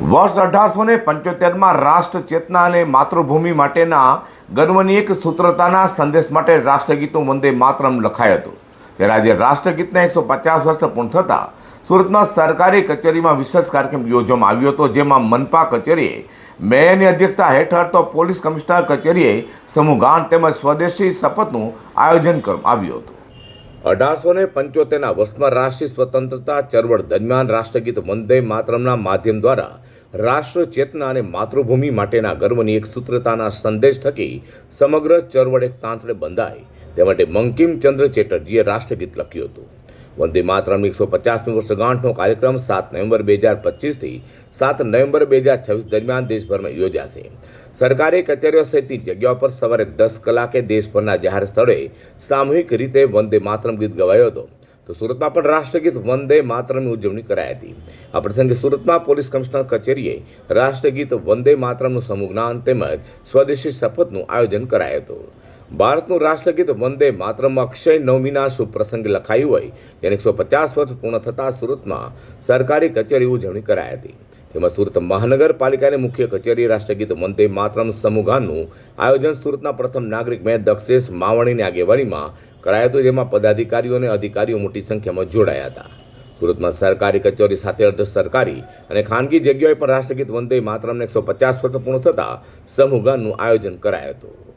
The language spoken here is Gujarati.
વર્ષ અઢારસો ને પંચોતેરમાં રાષ્ટ્ર ચેતના અને માતૃભૂમિ માટેના ગર્વની એક સૂત્રતાના સંદેશ માટે રાષ્ટ્રગીતનું વંદે માતરમ લખાયું હતું. ત્યારે આજે રાષ્ટ્રગીતના એકસો પચાસ વર્ષ પૂર્ણ થતાં સુરતમાં સરકારી કચેરીમાં વિશેષ કાર્યક્રમ યોજવામાં આવ્યો હતો, જેમાં મનપા કચેરીએ મેયરની અધ્યક્ષતા હેઠળ તો પોલીસ કમિશનર કચેરીએ સમૂહ ગાન તેમજ સ્વદેશી શપથનું આયોજન કરવામાં આવ્યું હતું. અઢારસો ને પંચોતેરના વર્ષમાં રાષ્ટ્રીય સ્વતંત્રતા ચળવળ દરમિયાન રાષ્ટ્રગીત વંદે માતરમના માધ્યમ દ્વારા રાષ્ટ્ર ચેતના અને માતૃભૂમિ માટેના ગર્વની એક સૂત્રતાના સંદેશ થકી સમગ્ર ચળવળ એક તાંતડે બંધાય તે માટે બંકિમચંદ્ર ચેટર્જીએ રાષ્ટ્રગીત લખ્યું હતું. વંદે માતરમની એકસો પચાસમી વર્ષગાંઠનો કાર્યક્રમ સાત નવેમ્બર બે હજાર પચીસથી સાત નવેમ્બર બે હજાર છવ્વીસ દરમિયાન દેશભરમાં યોજાશે. સરકારી કચેરીઓ સહિતની જગ્યાઓ પર સવારે દસ કલાકે દેશભરના જાહેર સ્થળોએ સામૂહિક રીતે વંદે માતરમ ગીત ગવાયો હતો. તો સુરતમાં પણ રાષ્ટ્રગીત વંદે માતરમની ઉજવણી કરાઈ હતી. આ પ્રસંગે સુરતમાં પોલીસ કમિશનર કચેરીએ રાષ્ટ્રગીત વંદે માતરમનું સમૂહ જ્ઞાન તેમજ સ્વદેશી શપથનું આયોજન કરાયું હતું. ભારતનું રાષ્ટ્રગીત વંદે માત્રમ અક્ષય નવમીના શુભ પ્રસંગે લખાયું હોય તેને એકસો પચાસ વર્ષ પૂર્ણ થતાં સુરતમાં સરકારી કચેરી ઉજવણી કરાઈ હતી. તેમાં સુરત મહાનગરપાલિકાની મુખ્ય કચેરી રાષ્ટ્રગીત વંદે માત્રમ સમૂહગાનનું આયોજન સુરતના પ્રથમ નાગરિક મેં દક્ષેશ માવણીની આગેવાનીમાં કરાયું હતું, જેમાં પદાધિકારીઓ અને અધિકારીઓ મોટી સંખ્યામાં જોડાયા હતા. સુરતમાં સરકારી કચેરી સાથે અર્ધ સરકારી અને ખાનગી જગ્યાએ પણ રાષ્ટ્રગીત વંદે માતરમને એકસો પચાસ વર્ષ પૂર્ણ થતાં સમૂહગાનનું આયોજન કરાયું હતું.